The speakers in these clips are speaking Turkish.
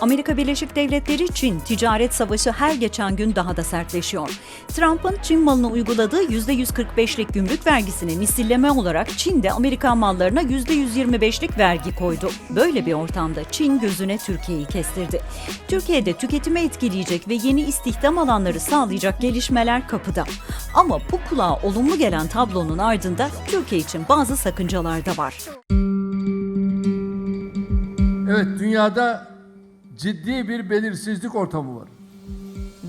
Amerika Birleşik Devletleri Çin ticaret savaşı her geçen gün daha da sertleşiyor. Trump'ın Çin malına uyguladığı %145'lik gümrük vergisini misilleme olarak Çin de Amerikan mallarına %125'lik vergi koydu. Böyle bir ortamda Çin gözüne Türkiye'yi kestirdi. Türkiye'de tüketimi etkileyecek ve yeni istihdam alanları sağlayacak gelişmeler kapıda. Ama bu kulağa olumlu gelen tablonun ardında Türkiye için bazı sakıncalar da var. Evet dünyada ciddi bir belirsizlik ortamı var.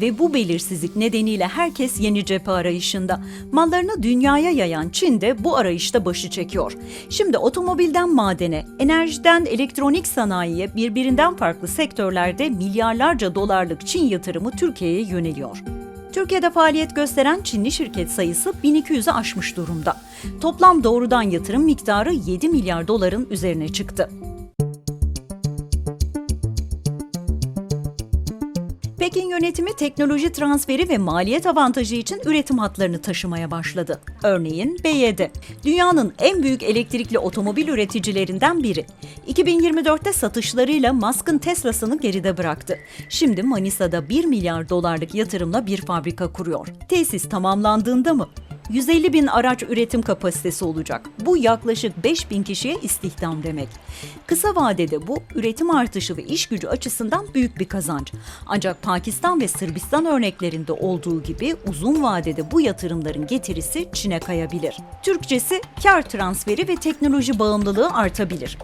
Ve bu belirsizlik nedeniyle herkes yeni cephe arayışında. Mallarını dünyaya yayan Çin de bu arayışta başı çekiyor. Şimdi otomobilden madene, enerjiden elektronik sanayiye birbirinden farklı sektörlerde milyarlarca dolarlık Çin yatırımı Türkiye'ye yöneliyor. Türkiye'de faaliyet gösteren Çinli şirket sayısı 1200'ü aşmış durumda. Toplam doğrudan yatırım miktarı 7 milyar doların üzerine çıktı. Yönetimi teknoloji transferi ve maliyet avantajı için üretim hatlarını taşımaya başladı. Örneğin BYD, dünyanın en büyük elektrikli otomobil üreticilerinden biri. 2024'te satışlarıyla Musk'ın Tesla'sını geride bıraktı. Şimdi Manisa'da 1 milyar dolarlık yatırımla bir fabrika kuruyor. Tesis tamamlandığında mı? 150 bin araç üretim kapasitesi olacak. Bu yaklaşık 5 bin kişiye istihdam demek. Kısa vadede bu üretim artışı ve iş gücü açısından büyük bir kazanç. Ancak Pakistan ve Sırbistan örneklerinde olduğu gibi uzun vadede bu yatırımların getirisi Çin'e kayabilir. Türkçesi kar transferi ve teknoloji bağımlılığı artabilir.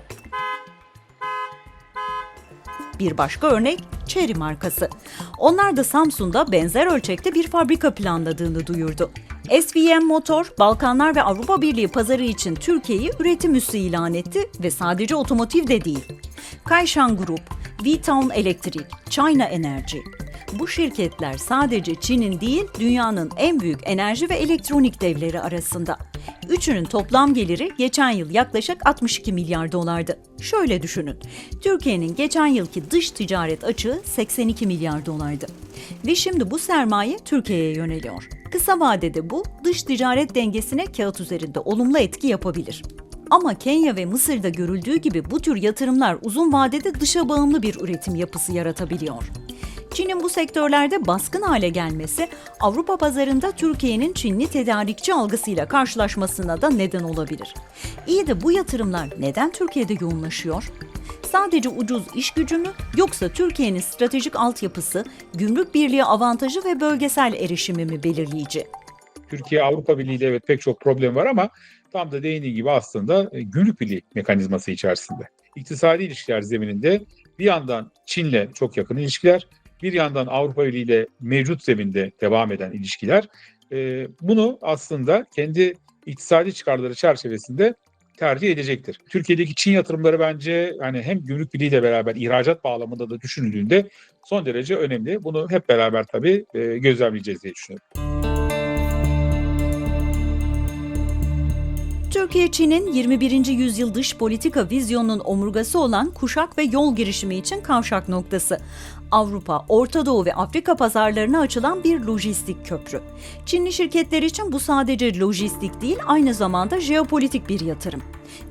Bir başka örnek Chery markası. Onlar da Samsun'da benzer ölçekte bir fabrika planladığını duyurdu. SVM Motor, Balkanlar ve Avrupa Birliği pazarı için Türkiye'yi üretim üssü ilan etti ve sadece otomotiv de değil. Kayshan Group, V-Town Electric, China Energy. Bu şirketler sadece Çin'in değil, dünyanın en büyük enerji ve elektronik devleri arasında. Üçünün toplam geliri geçen yıl yaklaşık 62 milyar dolardı. Şöyle düşünün, Türkiye'nin geçen yılki dış ticaret açığı 82 milyar dolardı. Ve şimdi bu sermaye Türkiye'ye yöneliyor. Kısa vadede bu, dış ticaret dengesine kağıt üzerinde olumlu etki yapabilir. Ama Kenya ve Mısır'da görüldüğü gibi bu tür yatırımlar uzun vadede dışa bağımlı bir üretim yapısı yaratabiliyor. Çin'in bu sektörlerde baskın hale gelmesi Avrupa pazarında Türkiye'nin Çinli tedarikçi algısıyla karşılaşmasına da neden olabilir. İyi de bu yatırımlar neden Türkiye'de yoğunlaşıyor? Sadece ucuz iş gücü mü yoksa Türkiye'nin stratejik altyapısı, gümrük birliği avantajı ve bölgesel erişimi mi belirleyici? Türkiye Avrupa Birliği ile evet pek çok problem var ama tam da değindiği gibi aslında e, gümrük birliği mekanizması içerisinde. İktisadi ilişkiler zemininde bir yandan Çin'le çok yakın ilişkiler, bir yandan Avrupa Birliği ile mevcut zeminde devam eden ilişkiler. E, bunu aslında kendi iktisadi çıkarları çerçevesinde tercih edecektir. Türkiye'deki Çin yatırımları bence hani hem gümrük birliği ile beraber ihracat bağlamında da düşünüldüğünde son derece önemli. Bunu hep beraber tabii e, gözlemleyeceğiz diye düşünüyorum. Türkiye, Çin'in 21. yüzyıl dış politika vizyonunun omurgası olan kuşak ve yol girişimi için kavşak noktası. Avrupa, Orta Doğu ve Afrika pazarlarına açılan bir lojistik köprü. Çinli şirketler için bu sadece lojistik değil, aynı zamanda jeopolitik bir yatırım.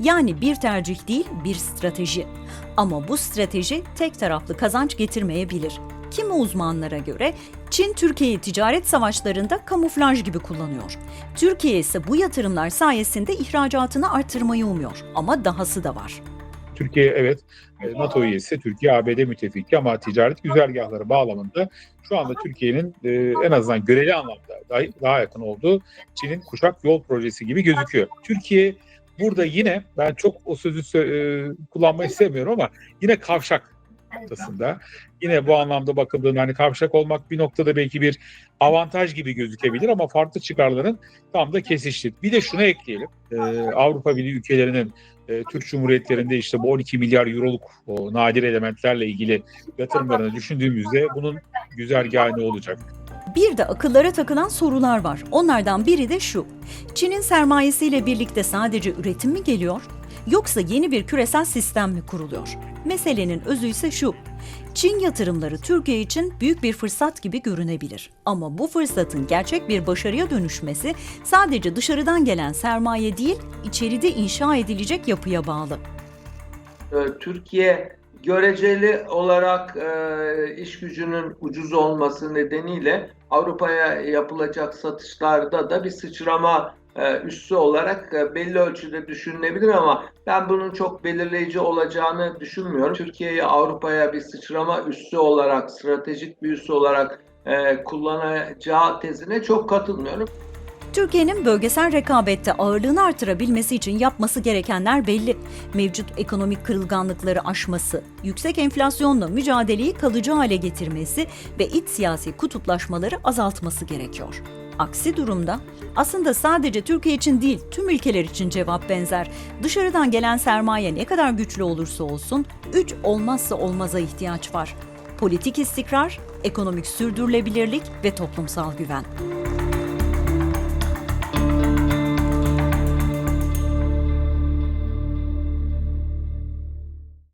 Yani bir tercih değil, bir strateji. Ama bu strateji tek taraflı kazanç getirmeyebilir. Kimi uzmanlara göre Çin Türkiye'yi ticaret savaşlarında kamuflaj gibi kullanıyor. Türkiye ise bu yatırımlar sayesinde ihracatını artırmayı umuyor ama dahası da var. Türkiye evet e, NATO üyesi, Türkiye ABD müttefiki ama ticaret güzergahları bağlamında şu anda Türkiye'nin e, en azından göreli anlamda daha, daha yakın olduğu Çin'in kuşak yol projesi gibi gözüküyor. Türkiye burada yine ben çok o sözü e, kullanmayı sevmiyorum ama yine kavşak noktasında. Yine bu anlamda bakıldığında hani kavşak olmak bir noktada belki bir avantaj gibi gözükebilir ama farklı çıkarların tam da kesişti. Bir de şunu ekleyelim. Ee, Avrupa Birliği ülkelerinin e, Türk Cumhuriyetlerinde işte bu 12 milyar euroluk o nadir elementlerle ilgili yatırımlarını düşündüğümüzde bunun güzergahı ne olacak? Bir de akıllara takılan sorular var. Onlardan biri de şu. Çin'in sermayesiyle birlikte sadece üretim mi geliyor? Yoksa yeni bir küresel sistem mi kuruluyor? Meselenin özü ise şu. Çin yatırımları Türkiye için büyük bir fırsat gibi görünebilir. Ama bu fırsatın gerçek bir başarıya dönüşmesi sadece dışarıdan gelen sermaye değil, içeride inşa edilecek yapıya bağlı. Ee, Türkiye göreceli olarak e, iş gücünün ucuz olması nedeniyle Avrupa'ya yapılacak satışlarda da bir sıçrama üssü olarak e, belli ölçüde düşünülebilir ama ben bunun çok belirleyici olacağını düşünmüyorum. Türkiye'yi Avrupa'ya bir sıçrama üssü olarak, stratejik bir üssü olarak e, kullanacağı tezine çok katılmıyorum. Türkiye'nin bölgesel rekabette ağırlığını artırabilmesi için yapması gerekenler belli. Mevcut ekonomik kırılganlıkları aşması, yüksek enflasyonla mücadeleyi kalıcı hale getirmesi ve iç siyasi kutuplaşmaları azaltması gerekiyor. Aksi durumda aslında sadece Türkiye için değil tüm ülkeler için cevap benzer. Dışarıdan gelen sermaye ne kadar güçlü olursa olsun üç olmazsa olmaza ihtiyaç var. Politik istikrar, ekonomik sürdürülebilirlik ve toplumsal güven.